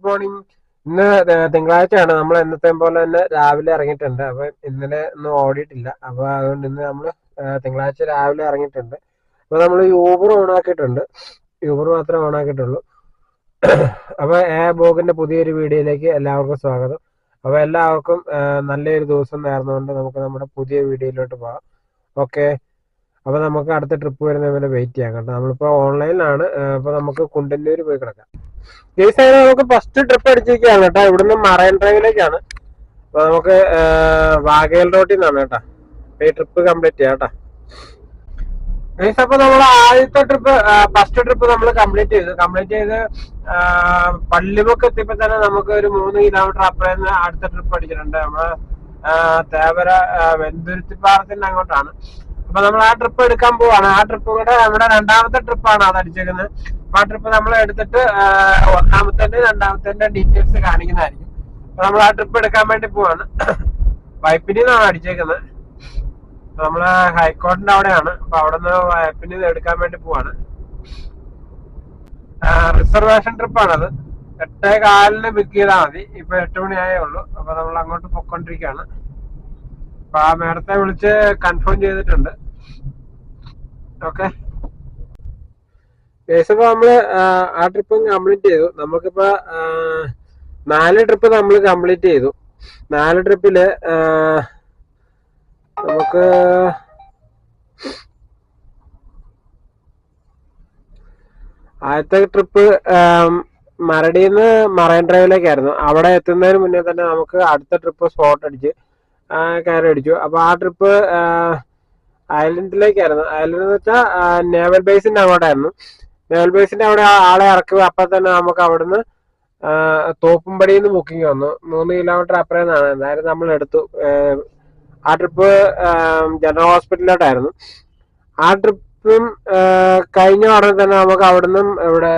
Good morning. ഇന്ന് തിങ്കളാഴ്ചയാണ്. നമ്മൾ എന്നത്തെ പോലെ തന്നെ രാവിലെ ഇറങ്ങിയിട്ടുണ്ട്. അപ്പൊ ഇന്നലെ ഒന്നും ഓടിയിട്ടില്ല. അപ്പൊ അതുകൊണ്ട് ഇന്ന് നമ്മൾ തിങ്കളാഴ്ച രാവിലെ ഇറങ്ങിയിട്ടുണ്ട്. അപ്പൊ നമ്മൾ യൂബർ ഓൺ ആക്കിയിട്ടുണ്ട്. യൂബർ മാത്രമേ ഓൺ ആക്കിയിട്ടുള്ളൂ. അപ്പൊ എ ബോഗിന്റെ പുതിയൊരു വീഡിയോയിലേക്ക് എല്ലാവർക്കും സ്വാഗതം. അപ്പൊ എല്ലാവർക്കും നല്ലൊരു ദിവസം നേർന്നുകൊണ്ട് നമുക്ക് നമ്മുടെ പുതിയ വീഡിയോയിലോട്ട് പോകാം. ഓക്കെ. അപ്പൊ നമുക്ക് അടുത്ത ട്രിപ്പ് വരുന്നവരെ വെയിറ്റ് ചെയ്യാം കേട്ടോ. നമ്മളിപ്പോ ഓൺലൈനിലാണ് അപ്പൊ നമുക്ക് കുണ്ടന്നൂര് പോയി കിടക്കാം. കേസ് അങ്ങനെ നമുക്ക് ഫസ്റ്റ് ട്രിപ്പ് അടിച്ചിരിക്കുകയാണ് കേട്ടോ. ഇവിടുന്ന് മറൈൻ ഡ്രൈവിലേക്കാണ്. അപ്പൊ നമുക്ക് വാഗേൽ റോട്ടിൽ നിന്നാണ് കേട്ടോ. ഈ ട്രിപ്പ് കംപ്ലീറ്റ് ചെയ്യാം കേട്ടോ. ഗൈസ് നമ്മൾ ആദ്യത്തെ ട്രിപ്പ് ഫസ്റ്റ് ട്രിപ്പ് നമ്മൾ കംപ്ലീറ്റ് ചെയ്തു. കംപ്ലീറ്റ് ചെയ്ത് പള്ളിമുക്ക് എത്തിയപ്പോ തന്നെ നമുക്ക് ഒരു മൂന്ന് കിലോമീറ്റർ അപ്പുറം നിന്ന് അടുത്ത ട്രിപ്പ് അടിച്ചിട്ടുണ്ട്. നമ്മൾ തേവര വെന്തുരുത്തിപ്പാറത്തിന്റെ അങ്ങോട്ടാണ്. അപ്പൊ നമ്മൾ ആ ട്രിപ്പ് എടുക്കാൻ പോവാണ്. ആ ട്രിപ്പ് കൂടെ നമ്മുടെ രണ്ടാമത്തെ ട്രിപ്പാണ് അത് അടിച്ചേക്കുന്നത്. അപ്പൊ ആ ട്രിപ്പ് നമ്മൾ എടുത്തിട്ട് ഒന്നാമത്തെ രണ്ടാമത്തെ ഡീറ്റെയിൽസ് കാണിക്കുന്നതായിരിക്കും. അപ്പൊ നമ്മൾ ആ ട്രിപ്പ് എടുക്കാൻ വേണ്ടി പോവാണ്. വൈപ്പിനിൽ അടിച്ചേക്കുന്നത്. നമ്മൾ ഹൈക്കോടതിന്റെ അവിടെയാണ്. അപ്പൊ അവിടെ നിന്ന് വൈപ്പിനിൽ എടുക്കാൻ വേണ്ടി പോവാണ്. റിസർവേഷൻ ട്രിപ്പാണത് എട്ടേ കാലിന് ബുക്ക് ചെയ്താൽ മതി. ഇപ്പൊ എട്ട് മണിയായേ ഉള്ളൂ. അപ്പൊ നമ്മൾ അങ്ങോട്ട് പൊക്കോണ്ടിരിക്കുകയാണ് അപ്പൊ ആ മേഡത്തെ വിളിച്ച് കൺഫേം ചെയ്തിട്ടുണ്ട്. ഓക്കെ ഇപ്പൊ നമ്മൾ ആ, ട്രിപ്പ് കംപ്ലീറ്റ് ചെയ്തു. നമുക്കിപ്പോ നാല് ട്രിപ്പ് നമ്മൾ കംപ്ലീറ്റ് ചെയ്തു. നാല് ട്രിപ്പിൽ നമുക്ക് ആദ്യത്തെ ട്രിപ്പ് മരടിന്ന് മറൈൻ ഡ്രൈവിലേക്കായിരുന്നു അവിടെ എത്തുന്നതിന് മുന്നേ തന്നെ നമുക്ക് അടുത്ത ട്രിപ്പ് സ്പോട്ട് അടിച്ച് ആ, കയറി അടിച്ചു. അപ്പൊ ആ ട്രിപ്പ് അയലൻഡിലേക്കായിരുന്നു അയലൻഡ് എന്ന് വെച്ചാൽ നേവൽ ബേസിന്റെ അങ്ങോട്ടായിരുന്നു. നേവൽ ബേസിന്റെ അവിടെ ആളെ ഇറക്കുക. അപ്പൊ തന്നെ നമുക്ക് അവിടുന്ന് തോപ്പുംപടിയിൽ നിന്ന് ബുക്കിംഗ് വന്നു. മൂന്ന് കിലോമീറ്റർ അപ്പുറം നിന്നാണ്. എന്തായാലും നമ്മൾ എടുത്തു. ആ ട്രിപ്പ് ജനറൽ ഹോസ്പിറ്റലിലോട്ടായിരുന്നു ആ ട്രിപ്പും കഴിഞ്ഞ ഉടനെ തന്നെ നമുക്ക് അവിടുന്ന് ഇവിടെ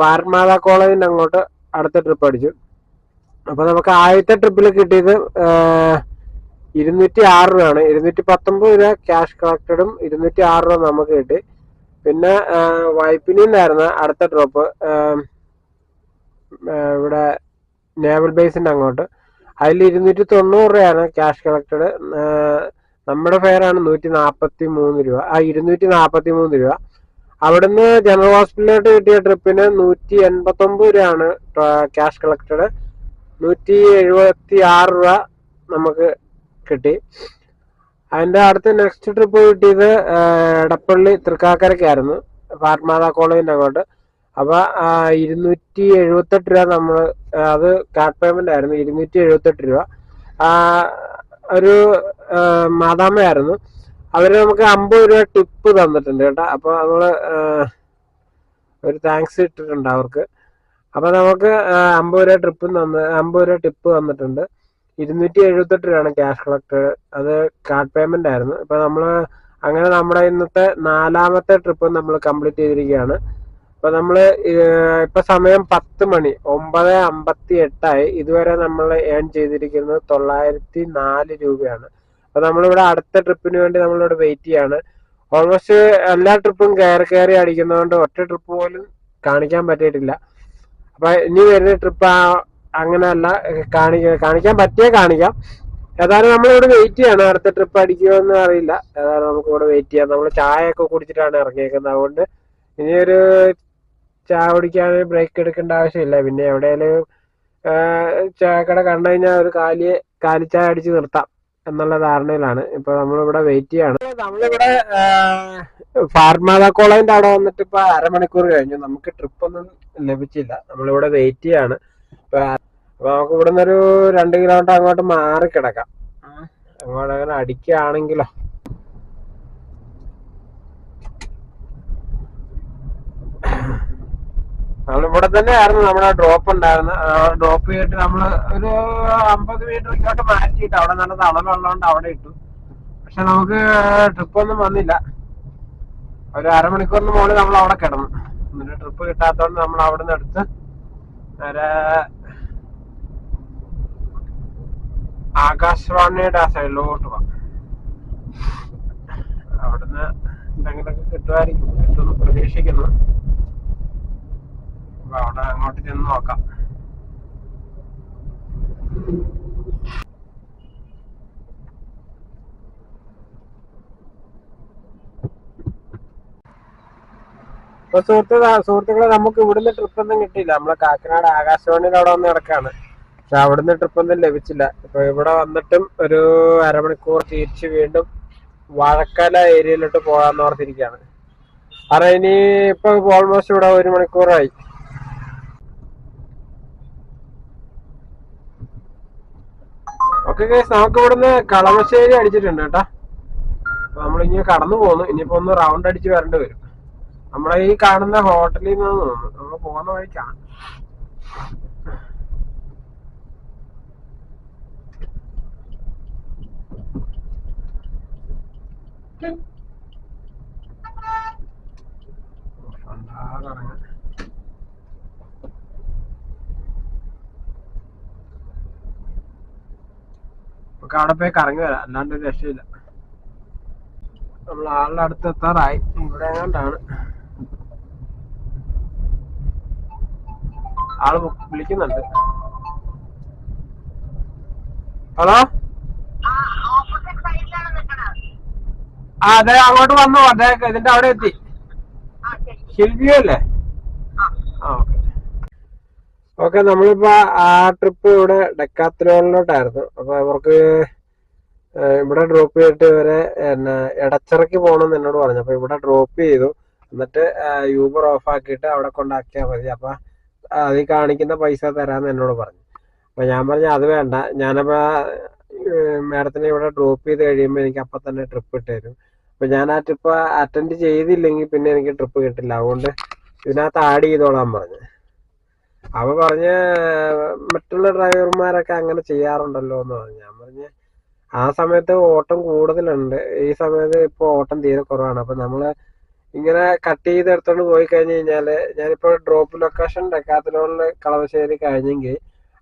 പാരമാതാ കോളേജിന്റെ അങ്ങോട്ട് അടുത്ത ട്രിപ്പ് അടിച്ചു. അപ്പൊ നമുക്ക് ആദ്യത്തെ ട്രിപ്പിൽ കിട്ടിയത് ഇരുന്നൂറ്റി ആറ് രൂപയാണ്. ഇരുന്നൂറ്റി പത്തൊമ്പത് രൂപ ക്യാഷ് കളക്റ്റഡും ഇരുന്നൂറ്റി ആറ് രൂപ നമുക്ക് കിട്ടി. പിന്നെ വൈപ്പിനിന്നായിരുന്നു അടുത്ത ഡ്രോപ്പ് ഇവിടെ നേവൽ ബേസിന്റെ അങ്ങോട്ട്. അതിൽ ഇരുന്നൂറ്റി തൊണ്ണൂറ് രൂപയാണ് ക്യാഷ് കളക്റ്റഡ് നമ്മുടെ ഫെയർ ആണ് നൂറ്റി നാൽപ്പത്തി മൂന്ന് രൂപ. ആ ഇരുന്നൂറ്റി നാൽപ്പത്തി മൂന്ന് രൂപ. അവിടുന്ന് ജനറൽ ഹോസ്പിറ്റലിലോട്ട് കിട്ടിയ ട്രിപ്പിന് നൂറ്റി എൺപത്തി ഒമ്പത് രൂപയാണ് ക്യാഷ് കളക്റ്റഡ് നൂറ്റി എഴുപത്തി ആറ് രൂപ നമുക്ക് കിട്ടി. അതിന്റെ അടുത്ത നെക്സ്റ്റ് ട്രിപ്പ് കിട്ടിയത് എടപ്പള്ളി തൃക്കാക്കരക്കായിരുന്നു ഫാർമാത കോളേജിന്റെ അങ്ങോട്ട്. അപ്പോൾ ഇരുന്നൂറ്റി എഴുപത്തെട്ട് രൂപ നമ്മൾ അത് കാർഡ് പേയ്മെന്റ് ആയിരുന്നു ഇരുന്നൂറ്റി എഴുപത്തെട്ട് രൂപ ഒരു മാതാമ്മയായിരുന്നു. അവർ നമുക്ക് അമ്പത് രൂപ ടിപ്പ് തന്നിട്ടുണ്ട് കേട്ടോ. അപ്പോൾ നമ്മൾ ഒരു താങ്ക്സ് ഇട്ടിട്ടുണ്ട് അവർക്ക്. അപ്പൊ നമുക്ക് അമ്പത് രൂപ ട്രിപ്പ് തന്ന് അമ്പത് രൂപ ടിപ്പ് തന്നിട്ടുണ്ട് ഇരുന്നൂറ്റി എഴുപത്തെട്ട് രൂപയാണ് ക്യാഷ് കളക്ട് അത് കാർഡ് പേയ്മെന്റ് ആയിരുന്നു. ഇപ്പൊ നമ്മൾ അങ്ങനെ നമ്മുടെ ഇന്നത്തെ നാലാമത്തെ ട്രിപ്പ് നമ്മൾ കംപ്ലീറ്റ് ചെയ്തിരിക്കുകയാണ്. അപ്പൊ നമ്മൾ ഏർ ഇപ്പൊ സമയം പത്ത് മണി. ഒമ്പത് അമ്പത്തി എട്ടായി ഇതുവരെ നമ്മൾ ഏൺ ചെയ്തിരിക്കുന്നത് തൊള്ളായിരത്തി നാല് രൂപയാണ്. അപ്പൊ നമ്മളിവിടെ അടുത്ത ട്രിപ്പിന് വേണ്ടി നമ്മളിവിടെ വെയിറ്റ് ചെയ്യാണ്. ഓൾമോസ്റ്റ് എല്ലാ ട്രിപ്പും കയറി കയറി അടിക്കുന്നതുകൊണ്ട് ഒറ്റ ട്രിപ്പ് പോലും കാണിക്കാൻ പറ്റിയിട്ടില്ല. അപ്പൊ ഇനി വരുന്ന ട്രിപ്പ് അങ്ങനെയല്ല കാണിക്ക കാണിക്കാൻ പറ്റിയേ കാണിക്കാം. ഏതായാലും നമ്മളിവിടെ വെയിറ്റ് ചെയ്യണം. അടുത്ത ട്രിപ്പ് അടിക്കുമോ എന്ന് അറിയില്ല. ഏതായാലും നമുക്ക് ഇവിടെ വെയിറ്റ് ചെയ്യാം. നമ്മൾ ചായ ഒക്കെ കുടിച്ചിട്ടാണ് ഇറങ്ങിയേക്കുന്നത്. അതുകൊണ്ട് ഇനിയൊരു ചായ കുടിക്കാൻ ബ്രേക്ക് എടുക്കേണ്ട ആവശ്യമില്ല. പിന്നെ എവിടെയെങ്കിലും ചായക്കട കണ്ടു കഴിഞ്ഞാൽ ഒരു കാലി കാലിച്ചായ അടിച്ച് നിർത്താം. എന്നുള്ള ധാരണയിലാണ്. ഇപ്പൊ നമ്മളിവിടെ വെയിറ്റ് ചെയ്യാണ്. നമ്മളിവിടെ ഫാർമാത കോളേജിന്റെ അവിടെ വന്നിട്ട് ഇപ്പൊ അരമണിക്കൂർ കഴിഞ്ഞു. നമുക്ക് ട്രിപ്പ് ഒന്നും ലഭിച്ചില്ല. നമ്മളിവിടെ വെയിറ്റ് ചെയ്യാണ്. ഇപ്പൊ അപ്പൊ നമുക്ക് ഇവിടുന്ന് ഒരു രണ്ട് കിലോമീറ്റർ അങ്ങോട്ട് മാറി കിടക്കാം. അങ്ങോട്ട് അങ്ങനെ അടിക്കുകയാണെങ്കിലോ നമ്മളിവിടെ തന്നെ ആയിരുന്നു നമ്മുടെ ഡ്രോപ്പ് ഉണ്ടായിരുന്നത്. ഡ്രോപ്പ് ചെയ്തിട്ട് നമ്മൾ ഒരു അമ്പത് മീറ്റർ ഇങ്ങോട്ട് മാറ്റിയിട്ട് അവിടെ നല്ല തണലുള്ളതുകൊണ്ട് അവിടെ ഇട്ടു. പക്ഷെ നമുക്ക് ട്രിപ്പ് ഒന്നും വന്നില്ല. ഒരു അരമണിക്കൂറിന് മുകളിൽ നമ്മൾ അവിടെ കിടന്നു. എന്നിട്ട് ട്രിപ്പ് കിട്ടാത്തതുകൊണ്ട് നമ്മൾ അവിടെ നിന്ന് എടുത്ത് നേരെ ആകാശവാണിയുടെ ആ സൈഡിലോട്ട് പോവാം അവിടുന്ന് എന്തെങ്കിലുമൊക്കെ കിട്ടുമായിരിക്കും. കിട്ടുമെന്ന് പ്രതീക്ഷിക്കുന്നു. അപ്പൊ അവിടെ അങ്ങോട്ട് ചെന്ന് നോക്കാം. അപ്പൊ സുഹൃത്തു സുഹൃത്തുക്കളെ നമുക്ക് ഇവിടുന്ന് ട്രിപ്പ് ഒന്നും കിട്ടിയില്ല. നമ്മളെ കാക്കനാട് ആകാശവാണിയിൽ അവിടെ വന്ന് കിടക്കാണ്. പക്ഷെ അവിടുന്ന് ട്രിപ്പ് ഒന്നും ലഭിച്ചില്ല. ഇപ്പൊ ഇവിടെ വന്നിട്ടും ഒരു അരമണിക്കൂർ തിരിച്ച് വീണ്ടും വാഴക്കാല ഏരിയയിലോട്ട് പോകാന്ന് ഓർത്തിരിക്കുകയാണ്. കാരണം ഇനി ഇപ്പൊ ഓൾമോസ്റ്റ് ഇവിടെ ഒരു മണിക്കൂറായി. നമുക്ക് ഇവിടുന്ന് കളമശ്ശേരി അടിച്ചിട്ടുണ്ട് കേട്ടോ അപ്പൊ നമ്മളിങ്ങനെ കടന്നു പോന്നു ഇനിയിപ്പോ ഒന്ന് റൗണ്ട് അടിച്ച് വരേണ്ടി വരും നമ്മളെ ഈ കാണുന്ന ഹോട്ടലിൽ നിന്ന് തോന്നുന്നു നമ്മൾ പോകുന്ന വഴിക്കാണ് ഉണ്ടാകാതെ നമുക്ക് അവിടെ പോയി കറങ്ങി വരാം. അല്ലാണ്ട് ഒരു രക്ഷയില്ല. നമ്മൾ ആളുടെ അടുത്ത് എത്താറായി. ഇവിടെ എങ്ങാണ്ടാണ്. ആൾ വിളിക്കുന്നുണ്ട്. ഹലോ? ആ അതെ അങ്ങോട്ട് വന്നു. അതെ ഇതിന്റെ അവിടെ എത്തി. ഷിൽവിയോ അല്ലേ? ഓക്കെ നമ്മളിപ്പോ ആ ട്രിപ്പ് ഇവിടെ ഡെക്കാത്തലോണിലോട്ടായിരുന്നു. അപ്പൊ അവർക്ക് ഇവിടെ ഡ്രോപ്പ് ചെയ്തിട്ട് ഇവരെ എന്നാ ഇടച്ചിറക്കി പോകണമെന്ന് എന്നോട് പറഞ്ഞു. അപ്പൊ ഇവിടെ ഡ്രോപ്പ് ചെയ്തു. എന്നിട്ട് യൂബർ ഓഫ് ആക്കിയിട്ട് അവിടെ കൊണ്ടാക്കിയാൽ മതി. അപ്പൊ അതിൽ കാണിക്കുന്ന പൈസ തരാമെന്ന് എന്നോട് പറഞ്ഞു. അപ്പൊ ഞാൻ പറഞ്ഞു അത് വേണ്ട. ഞാനപ്പോ മാഡത്തിനെ ഇവിടെ ഡ്രോപ്പ് ചെയ്ത് കഴിയുമ്പോൾ എനിക്ക് അപ്പൊ തന്നെ ട്രിപ്പ് കിട്ടായിരുന്നു അപ്പൊ ഞാൻ ആ ട്രിപ്പ് അറ്റൻഡ് ചെയ്തില്ലെങ്കിൽ പിന്നെ എനിക്ക് ട്രിപ്പ് കിട്ടില്ല. അതുകൊണ്ട് ഇതിനകത്ത് ആഡ് ചെയ്തോളാൻ പറഞ്ഞു. അവ പറഞ്ഞ മറ്റുള്ള ഡ്രൈവർമാരൊക്കെ അങ്ങനെ ചെയ്യാറുണ്ടല്ലോ എന്ന് പറഞ്ഞു. ഞാൻ പറഞ്ഞ ആ സമയത്ത് ഓട്ടം കൂടുതലുണ്ട്. ഈ സമയത്ത് ഇപ്പൊ ഓട്ടം തീരെ കുറവാണ്. അപ്പൊ നമ്മൾ ഇങ്ങനെ കട്ട് ചെയ്ത് എടുത്തോണ്ട് പോയി കഴിഞ്ഞു കഴിഞ്ഞാൽ ഞാനിപ്പോ ഡ്രോപ്പ് ലൊക്കേഷൻ ഡെക്കാത്തലോണിൽ കളവശ്ശേരി കഴിഞ്ഞെങ്കിൽ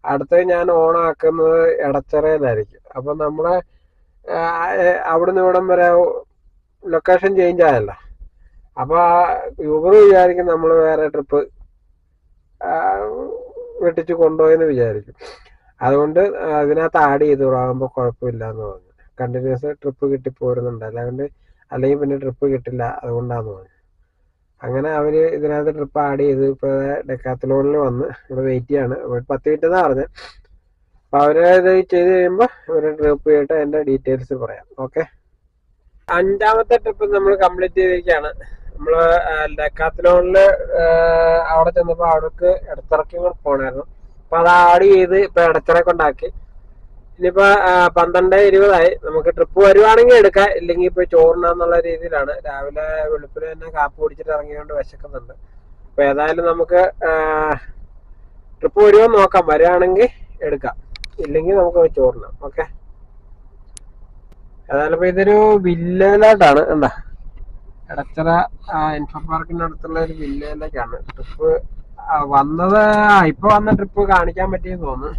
അടുത്ത ഞാൻ ഓൺ ആക്കുന്നത് എടച്ചിറയിലായിരിക്കും. അപ്പൊ നമ്മളെ അവിടുന്ന് ഇവിടം വരെ ലൊക്കേഷൻ ചേഞ്ച് ആയല്ലോ. അപ്പൊ യൂബർ വിചാരിക്കും നമ്മൾ വേറെ ട്രിപ്പ് വെട്ടിച്ച് കൊണ്ടുപോയെന്ന് വിചാരിക്കും. അതുകൊണ്ട് അതിനകത്ത് ആഡ് ചെയ്ത് ആകുമ്പോൾ കുഴപ്പമില്ല എന്ന് പറഞ്ഞു. കണ്ടിന്യൂസ് ട്രിപ്പ് കിട്ടി പോരുന്നുണ്ട്. അല്ലാണ്ട് അല്ലെങ്കിൽ പിന്നെ ട്രിപ്പ് കിട്ടില്ല അതുകൊണ്ടാന്ന് പറഞ്ഞു. അങ്ങനെ അവർ ഇതിനകത്ത് ട്രിപ്പ് ആഡ് ചെയ്ത് ഇപ്പൊ ഡെക്കാത്തലോണിൽ വന്ന് ഇവിടെ വെയിറ്റ് ചെയ്യാണ്. പത്ത് മിനിറ്റ് എന്നാ പറഞ്ഞത് അപ്പൊ അവരെ ഇത് ചെയ്ത് കഴിയുമ്പോ ഇവർ ട്രിപ്പ് ചെയ്തിട്ട് അതിന്റെ ഡീറ്റെയിൽസ് പറയാം. ഓക്കെ അഞ്ചാമത്തെ ട്രിപ്പ് നമ്മൾ കംപ്ലീറ്റ് ചെയ്തിരിക്കുകയാണ്. നമ്മൾ ഡെക്കാത്തലോണിൽ അവിടെ ചെന്നപ്പോ അവിടേക്ക് ഇടത്തിറക്കി പോണായിരുന്നു. അപ്പൊ അത് ആഡ് ചെയ്ത് ഇപ്പൊ ഇടത്തിറക്കി ഉണ്ടാക്കി. ഇനിയിപ്പോ പന്ത്രണ്ട് ഇരുപതായി. നമുക്ക് ട്രിപ്പ് വരുവാണെങ്കിൽ എടുക്കാം. ഇല്ലെങ്കിൽ ഇപ്പൊ ചോറിനാന്നുള്ള രീതിയിലാണ്. രാവിലെ വെളുപ്പിന് തന്നെ കാപ്പ് കുടിച്ചിട്ട് ഇറങ്ങിയോണ്ട് വിശക്കുന്നുണ്ട്. അപ്പൊ ഏതായാലും നമുക്ക് ട്രിപ്പ് വരുമോ നോക്കാം. വരുവാണെങ്കിൽ എടുക്കാം. ഇല്ലെങ്കിൽ നമുക്ക് ചോറിനാം ഓക്കെ? ഏതായാലും ഇതൊരു വില്ലയിലോട്ടാണ് എന്താ? എടച്ചിറ ഇൻഫോ പാർക്കിന്റെ അടുത്തുള്ള ഒരു വില്ലയിലേക്കാണ് ട്രിപ്പ് വന്നത് ഇപ്പൊ വന്ന ട്രിപ്പ് കാണിക്കാൻ പറ്റിയെന്ന് തോന്നുന്നു.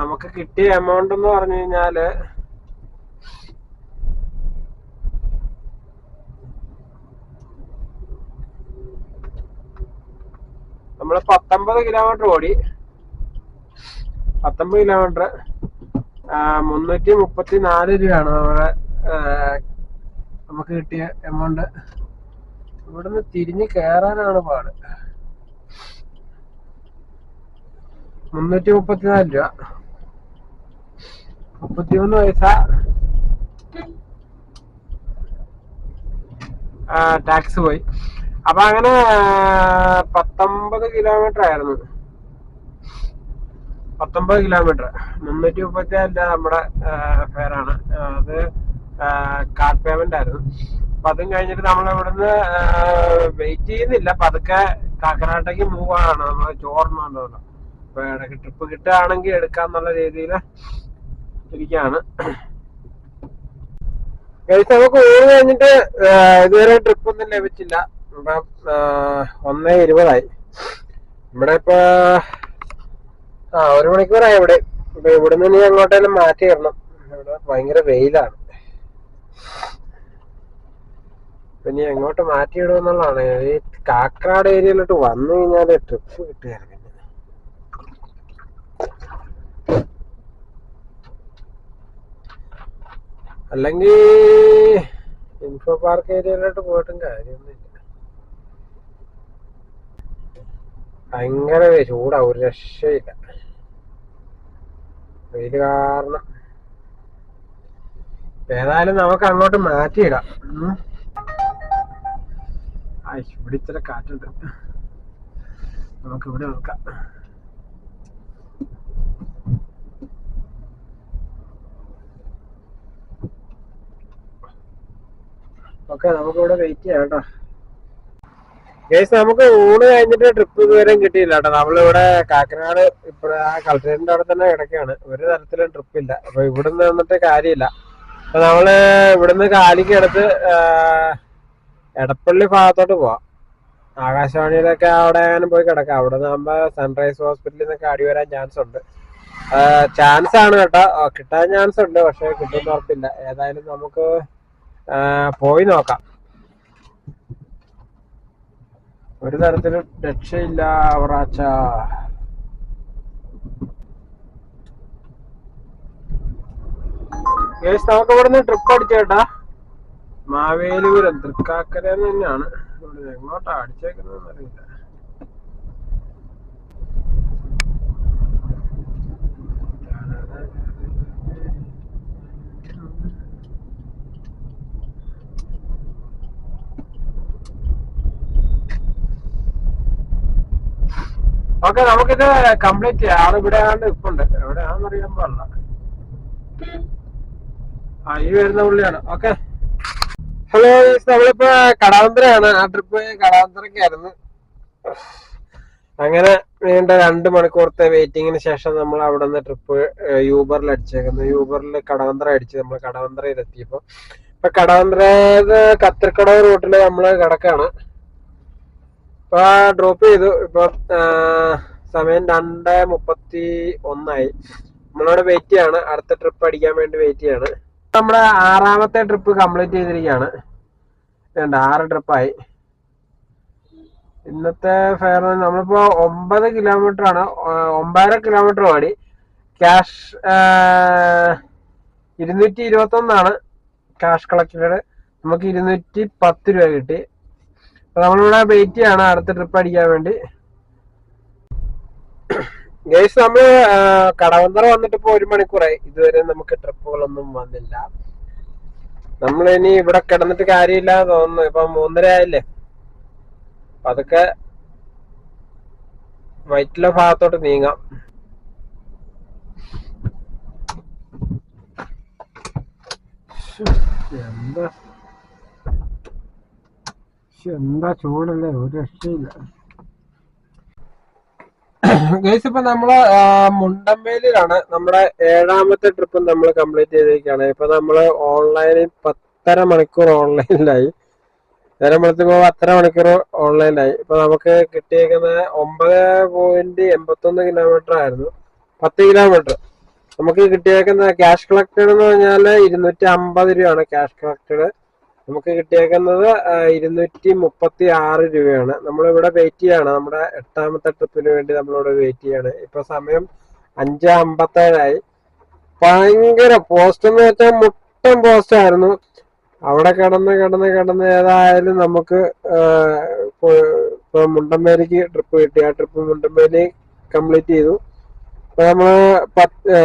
നമുക്ക് കിട്ടിയ എമൗണ്ട് എന്ന് പറഞ്ഞു കഴിഞ്ഞാൽ നമ്മൾ പത്തൊമ്പത് കിലോമീറ്റർ ഓടി. പത്തൊമ്പത് കിലോമീറ്റർ മുന്നൂറ്റി മുപ്പത്തി നാല് രൂപയാണ് നമ്മുടെ നമുക്ക് കിട്ടിയ എമൗണ്ട് ഇവിടുന്ന് തിരിഞ്ഞ് കയറാനാണ് പാട്. മുന്നൂറ്റി മുപ്പത്തിനാല് രൂപ. മുപ്പത്തിമൂന്ന് പൈസ. ടാക്സ് പോയി. അപ്പൊ അങ്ങനെ പത്തൊമ്പത് കിലോമീറ്റർ ആയിരുന്നു. പത്തൊമ്പത് കിലോമീറ്റർ മുന്നൂറ്റി മുപ്പത്തിനാല് രൂപ നമ്മുടെ ഫെയറാണ് അത് കാർഡ് പേയ്മെന്റ് ആയിരുന്നു. അപ്പൊ അതും കഴിഞ്ഞിട്ട് നമ്മൾ ഇവിടുന്ന് വെയിറ്റ് ചെയ്യുന്നില്ല. പതുക്കെ കാക്കനാട്ടേക്ക് മൂവ് ആണ്. നമ്മൾ ചോറിനുണ്ടല്ലോ അപ്പൊ ഇടയ്ക്ക് ട്രിപ്പ് കിട്ടുകയാണെങ്കിൽ എടുക്കാന്നുള്ള രീതിയിൽ ഇരിക്കുകയാണ് നമുക്ക് ഊണ് കഴിഞ്ഞിട്ട് ഇതുവരെ ട്രിപ്പ് ഒന്നും ലഭിച്ചില്ല. അപ്പം ഒന്നേ ഇരുപതായി. ഇവിടെ ഇപ്പൊ ആ ഒരു മണിക്കൂറായി ഇവിടെ. ഇവിടുന്ന് ഇനി അങ്ങോട്ടേലും മാറ്റി ഇടണം. ഇവിടെ ഭയങ്കര വെയിലാണ്. പിന്നെ എങ്ങോട്ട് മാറ്റിയിടുമെന്നുള്ളതാണ്. ഈ കാക്കനാട് ഏരിയയിലോട്ട് വന്നു കഴിഞ്ഞാൽ ട്രിപ്പ് കിട്ടുകയാണ് പിന്നെ. അല്ലെങ്കിൽ ഇൻഫോ പാർക്ക് ഏരിയയിലോട്ട് പോയിട്ടും കാര്യമൊന്നുമില്ല. ഭയങ്കര ചൂടാ ഒരു രക്ഷയില്ല. വെയിൽ കാരണം ഏതായാലും നമുക്ക് അങ്ങോട്ട് മാറ്റിയിടാം. ഇവിടെ ഇത്ര കാറ്റുണ്ട്. നമുക്ക് ഇവിടെ നോക്കാം ഓക്കെ നമുക്ക് ഇവിടെ വെയിറ്റ് ചെയ്യാം കേട്ടോ. ഗേസ് നമുക്ക് ഊണ് കഴിഞ്ഞിട്ട് ട്രിപ്പ് ഇതുവരെയും കിട്ടിയില്ല കേട്ടോ. നമ്മളിവിടെ കാക്കനാട് ഇപ്പൊ ആ കളക്ടറേറ്റിന്റെ അവിടെ തന്നെ കിടക്കുകയാണ്. ഒരു തരത്തിലും ട്രിപ്പ് ഇല്ല. അപ്പൊ ഇവിടുന്ന് വന്നിട്ട് കാര്യമില്ല. അപ്പൊ നമ്മൾ ഇവിടുന്ന് കാലിക്ക് എടുത്ത് എടപ്പള്ളി ഭാഗത്തോട്ട് പോവാം. ആകാശവാണിയിലൊക്കെ അവിടെ അങ്ങനെ പോയി കിടക്കാം. അവിടെ നിന്നാകുമ്പോ സൺറൈസ് ഹോസ്പിറ്റലിൽ നിന്നൊക്കെ അടി വരാൻ ചാൻസ് ഉണ്ട്. ചാൻസ് ആണ് കേട്ടോ. കിട്ടാൻ ചാൻസ് ഉണ്ട് പക്ഷെ കിട്ടുന്ന ഉറപ്പില്ല. ഏതായാലും നമുക്ക് പോയി നോക്കാം. ഒരു തരത്തിലും രക്ഷയില്ല അവറാച്ച ഗേസ് നമുക്ക് ഇവിടുന്ന് ട്രിപ്പ് അടിച്ചേട്ടാ. മാവേലിപുരം തൃക്കാക്കര തന്നെയാണ് ഇവിടുന്ന് എങ്ങോട്ടാ അടിച്ചേക്കുന്നതെന്ന് അറിയില്ല. ഓക്കെ നമുക്കിത് കംപ്ലീറ്റ് ചെയ്യാം. ആറ് ഇവിടെ ആണ്ട് ഇപ്പുണ്ട്. എവിടെയാണെന്ന് അറിയാൻ പാടില്ല. ആ വരുന്ന പുള്ളിയാണ്. ഓക്കെ ഹലോ നമ്മളിപ്പോ കടാന്തരയാണ്. ആ ട്രിപ്പ് കടാന്തരക്കായിരുന്നു അങ്ങനെ നീണ്ട രണ്ട് മണിക്കൂറത്തെ വെയിറ്റിങ്ങിന് ശേഷം നമ്മൾ അവിടെ നിന്ന് ട്രിപ്പ് യൂബറിൽ അടിച്ചേക്കുന്നു. യൂബറിൽ കടാന്തര അടിച്ച് നമ്മൾ കടാന്തരയിൽ എത്തിയപ്പോ ഇപ്പൊ കടാന്തര കത്തിരിക്കടവ് റൂട്ടിൽ നമ്മൾ കിടക്കാണ്. ഇപ്പൊ ഡ്രോപ്പ് ചെയ്തു. ഇപ്പൊ സമയം രണ്ട് മുപ്പത്തി ഒന്നായി. നമ്മളവിടെ വെയിറ്റ് ചെയ്യാണ്. അടുത്ത ട്രിപ്പ് അടിക്കാൻ വേണ്ടി വെയിറ്റ് ചെയ്യാണ്. നമ്മുടെ ആറാമത്തെ ട്രിപ്പ് കംപ്ലീറ്റ് ചെയ്തിരിക്കുകയാണ് വേണ്ട ആറ് ട്രിപ്പായി ഇന്നത്തെ ഫെയർ നമ്മളിപ്പോ ഒമ്പത് കിലോമീറ്റർ ആണ് ഒമ്പതര കിലോമീറ്റർ ഓടി. ക്യാഷ് ഇരുന്നൂറ്റി ഇരുപത്തി ഒന്നാണ് ക്യാഷ് കളക്റ്റഡ് നമുക്ക് ഇരുന്നൂറ്റി പത്ത് രൂപ കിട്ടി. അപ്പൊ നമ്മളിവിടെ വെയിറ്റ് ചെയ്യാണ് അടുത്ത ട്രിപ്പ് അടിക്കാൻ വേണ്ടി. ഗേസ് നമ്മൾ കടവന്തറ വന്നിട്ട് ഇപ്പൊ ഒരു മണിക്കൂറായി. ഇതുവരെ നമുക്ക് ട്രിപ്പുകളൊന്നും വന്നില്ല. നമ്മൾ ഇനി ഇവിടെ കിടന്നിട്ട് കാര്യമില്ല തോന്നുന്നു. ഇപ്പൊ മൂന്നര ആയില്ലേ? അപ്പൊ അതൊക്കെ വയറ്റിലെ ഭാഗത്തോട്ട് നീങ്ങാം. എന്താ ചൂടല്ലേ? ഒരു രക്ഷയില്ല. ഗൈസ് ഇപ്പൊ നമ്മൾ മുണ്ടമ്പേലിലാണ് നമ്മുടെ ഏഴാമത്തെ ട്രിപ്പ് നമ്മൾ കംപ്ലീറ്റ് ചെയ്തിരിക്കുകയാണ്. ഇപ്പൊ നമ്മൾ ഓൺലൈനിൽ പത്തര മണിക്കൂർ ഓൺലൈനിലായി നേരം വെളുത്തുമ്പോ പത്തര മണിക്കൂർ ഓൺലൈനിലായി ഇപ്പൊ നമുക്ക് കിട്ടിയേക്കുന്നത് ഒമ്പത് പോയിന്റ് എൺപത്തൊന്ന് കിലോമീറ്റർ ആയിരുന്നു. പത്ത് കിലോമീറ്റർ നമുക്ക് കിട്ടിയേക്കുന്ന ക്യാഷ് കളക്റ്റഡ് എന്ന് പറഞ്ഞാൽ ഇരുന്നൂറ്റി അമ്പത് രൂപയാണ് ക്യാഷ് കളക്റ്റഡ് നമുക്ക് കിട്ടിയേക്കുന്നത് ഇരുന്നൂറ്റി മുപ്പത്തി ആറ് രൂപയാണ്. നമ്മളിവിടെ വെയിറ്റ് ചെയ്യാണ്. നമ്മുടെ എട്ടാമത്തെ ട്രിപ്പിന് വേണ്ടി നമ്മളിവിടെ വെയിറ്റ് ചെയ്യാണ്. ഇപ്പൊ സമയം അഞ്ച് അമ്പത്തേഴായി. ഭയങ്കര പോസ്റ്റ് എന്ന് വെച്ചാൽ മുട്ടം പോസ്റ്റ് ആയിരുന്നു. അവിടെ കിടന്ന് കിടന്ന് കിടന്ന് ഏതായാലും നമുക്ക് ഇപ്പൊ മുണ്ടമ്പേലിക്ക് ട്രിപ്പ് കിട്ടി. ആ ട്രിപ്പ് മുണ്ടമ്പേലി കംപ്ലീറ്റ് ചെയ്തു. അപ്പൊ നമ്മൾ പത്ത് ആ,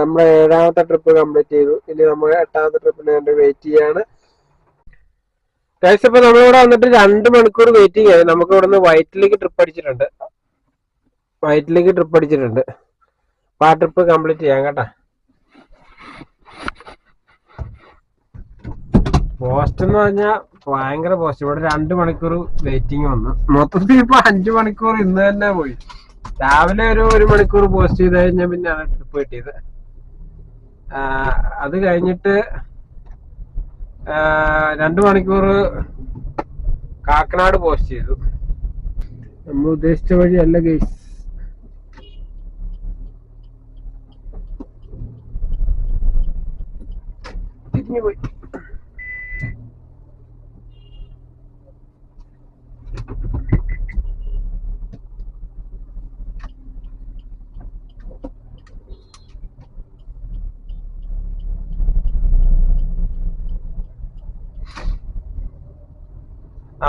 നമ്മളെ ഏഴാമത്തെ ട്രിപ്പ് കംപ്ലീറ്റ് ചെയ്തു. ഇനി നമ്മൾ എട്ടാമത്തെ ട്രിപ്പിന് വേണ്ടി വെയിറ്റ് ചെയ്യാണ്. ഗൈസ് ഇപ്പൊ നമ്മളിവിടെ വന്നിട്ട് രണ്ട് മണിക്കൂർ വെയിറ്റിംഗ് ആയി നമുക്ക് ഇവിടുന്ന് വൈറ്റിലേക്ക് ട്രിപ്പ് അടിച്ചിട്ടുണ്ട്. വൈറ്റിലേക്ക് ട്രിപ്പ് അടിച്ചിട്ടുണ്ട്. അപ്പൊ ആ ട്രിപ്പ് കംപ്ലീറ്റ് ചെയ്യാം കേട്ടാ. പോസ്റ്റ് എന്ന് പറഞ്ഞാൽ ഭയങ്കര പോസ്റ്റ് ഇവിടെ രണ്ട് മണിക്കൂർ വെയിറ്റിംഗ് വന്നു. മൊത്തത്തിൽ ഇപ്പൊ അഞ്ചു മണിക്കൂർ ഇന്ന് തന്നെ പോയി. രാവിലെ ഒരു ഒരു മണിക്കൂർ പോസ്റ്റ് ചെയ്ത് കഴിഞ്ഞാൽ പിന്നെയാണ് ട്രിപ്പ് കിട്ടിയത്. അത് കഴിഞ്ഞിട്ട് രണ്ട് മണിക്കൂർ കാക്കനാട് പോസ്റ്റ് ചെയ്തു. നമ്മൾ ഉദ്ദേശിച്ച വഴി അല്ല തിരിഞ്ഞു പോയി.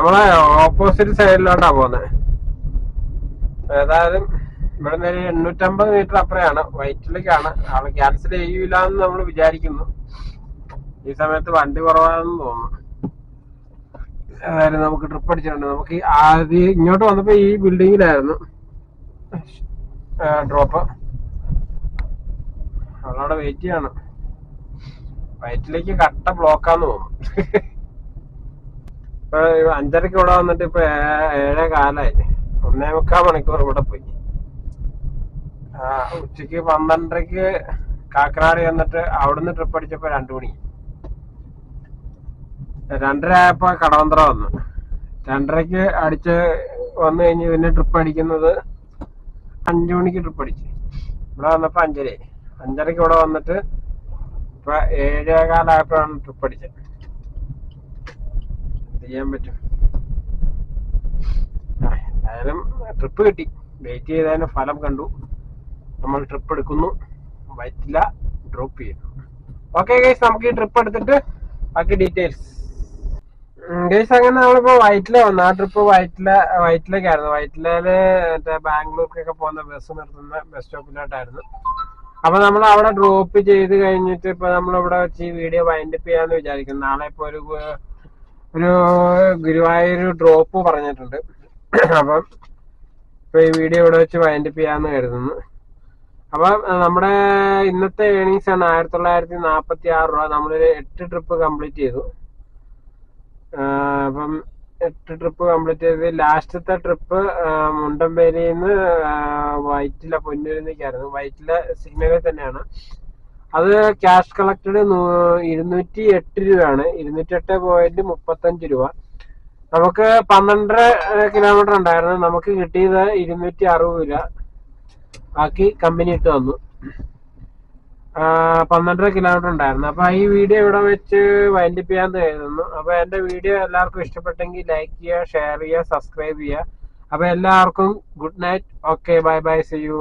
നമ്മളെ ഓപ്പോസിറ്റ് സൈഡിലോട്ടാ പോകുന്നത് ഏതായാലും ഇവിടെ ഒരു എണ്ണൂറ്റമ്പത് മീറ്റർ അപ്പുറയാണ്. വൈറ്റിലേക്കാണ് ആൾ ക്യാൻസൽ ചെയ്യൂല എന്ന് നമ്മൾ വിചാരിക്കുന്നു. ഈ സമയത്ത് വണ്ടി കുറവാണെന്ന് തോന്നുന്നു. ഏതായാലും നമുക്ക് ട്രിപ്പ് അടിച്ചിട്ടുണ്ട്. നമുക്ക് ആദ്യം ഇങ്ങോട്ട് വന്നപ്പോ ഈ ബിൽഡിങ്ങിലായിരുന്നു ഡ്രോപ്പ് അവളവിടെ വെയിറ്റ് ചെയ്യണം. വയറ്റിലേക്ക് കട്ട ബ്ലോക്കാന്ന് തോന്നുന്നു. ഇപ്പൊ അഞ്ചരക്ക് ഇവിടെ വന്നിട്ട് ഇപ്പൊ ഏഴേ കാലായി ഒന്നേ മുക്കാൽ മണിക്കൂർ ഇവിടെ പോയി. ഉച്ചയ്ക്ക് പന്ത്രണ്ടരക്ക് കാക്കനാട് ചെന്നിട്ട് അവിടുന്ന് ട്രിപ്പ് അടിച്ചപ്പോ രണ്ടു മണി. രണ്ടര ആയപ്പോ കടവന്ത്ര വന്നു. രണ്ടരക്ക് അടിച്ച് വന്നു കഴിഞ്ഞ് പിന്നെ ട്രിപ്പ് അടിക്കുന്നത് അഞ്ചു മണിക്ക് ട്രിപ്പ് അടിച്ച്. ഇവിടെ വന്നപ്പോ അഞ്ചര അഞ്ചരക്ക് ഇവിടെ വന്നിട്ട് ഇപ്പൊ ഏഴേകാലായപ്പോഴാണ് ട്രിപ്പ് അടിച്ചത്. ചെയ്യാൻ പറ്റും. ഏതായാലും ട്രിപ്പ് കിട്ടി. വെയിറ്റ് ചെയ്തതിന് ഫലം കണ്ടു. നമ്മൾ ട്രിപ്പ് എടുക്കുന്നു. വൈറ്റില ഡ്രോപ്പ് ചെയ്യുന്നു. ഓക്കെ ഗൈസ് നമുക്ക് ഈ ട്രിപ്പ് എടുത്തിട്ട് ബാക്കി ഡീറ്റെയിൽസ് ഗൈസ് അങ്ങനെ നമ്മളിപ്പോ വൈറ്റില വന്നു. ആ ട്രിപ്പ് വൈറ്റില വൈറ്റിലേക്കായിരുന്നു. വൈറ്റിലയിൽ മറ്റേ ബാംഗ്ലൂർക്കൊക്കെ പോകുന്ന ബസ് നിർത്തുന്ന ബസ് സ്റ്റോപ്പിലോട്ടായിരുന്നു അപ്പൊ നമ്മൾ അവിടെ ഡ്രോപ്പ് ചെയ്ത് കഴിഞ്ഞിട്ട് ഇപ്പൊ നമ്മളിവിടെ വെച്ച് ഈ വീഡിയോ വൈൻഡപ്പ് ചെയ്യാന്ന് വിചാരിക്കുന്നു. നാളെ ഇപ്പൊ ഒരു ഒരു ഗുരുവായൂർ ഡ്രോപ്പ് പറഞ്ഞിട്ടുണ്ട്. അപ്പം ഇപ്പൊ ഈ വീഡിയോ ഇവിടെ വെച്ച് വൈൻഡപ്പ് ചെയ്യാന്ന് കരുതുന്നു. അപ്പൊ നമ്മുടെ ഇന്നത്തെ ഏണിങ്സ് ആണ് ആയിരത്തി തൊള്ളായിരത്തി നാപ്പത്തി ആറ് രൂപ. നമ്മളൊരു എട്ട് ട്രിപ്പ് കംപ്ലീറ്റ് ചെയ്തു. അപ്പം എട്ട് ട്രിപ്പ് കംപ്ലീറ്റ് ചെയ്ത് ലാസ്റ്റത്തെ ട്രിപ്പ് മുണ്ടമ്പേരിയിൽ നിന്ന് വൈറ്റില പൊന്നൂരിലേക്കായിരുന്നു വൈറ്റില സിഗ്നലിൽ തന്നെയാണ്. അത് ക്യാഷ് കളക്റ്റഡ് ഇരുന്നൂറ്റി എട്ട് രൂപയാണ്. ഇരുന്നൂറ്റി എട്ട് പോയിന്റ് മുപ്പത്തഞ്ച് രൂപ. നമുക്ക് പന്ത്രണ്ടര കിലോമീറ്റർ ഉണ്ടായിരുന്നു. നമുക്ക് കിട്ടിയത് ഇരുന്നൂറ്റി അറുപത് രൂപ. ബാക്കി കമ്പനി ഇട്ട് തന്നു. പന്ത്രണ്ടര കിലോമീറ്റർ ഉണ്ടായിരുന്നു. അപ്പൊ ഈ വീഡിയോ ഇവിടെ വെച്ച് വൈൻഡപ്പ് ചെയ്യാൻ കരുതുന്നു അപ്പൊ എന്റെ വീഡിയോ എല്ലാവർക്കും ഇഷ്ടപ്പെട്ടെങ്കിൽ ലൈക്ക് ചെയ്യുക ഷെയർ ചെയ്യുക സബ്സ്ക്രൈബ് ചെയ്യുക. അപ്പൊ എല്ലാവർക്കും good night okay bye bye see you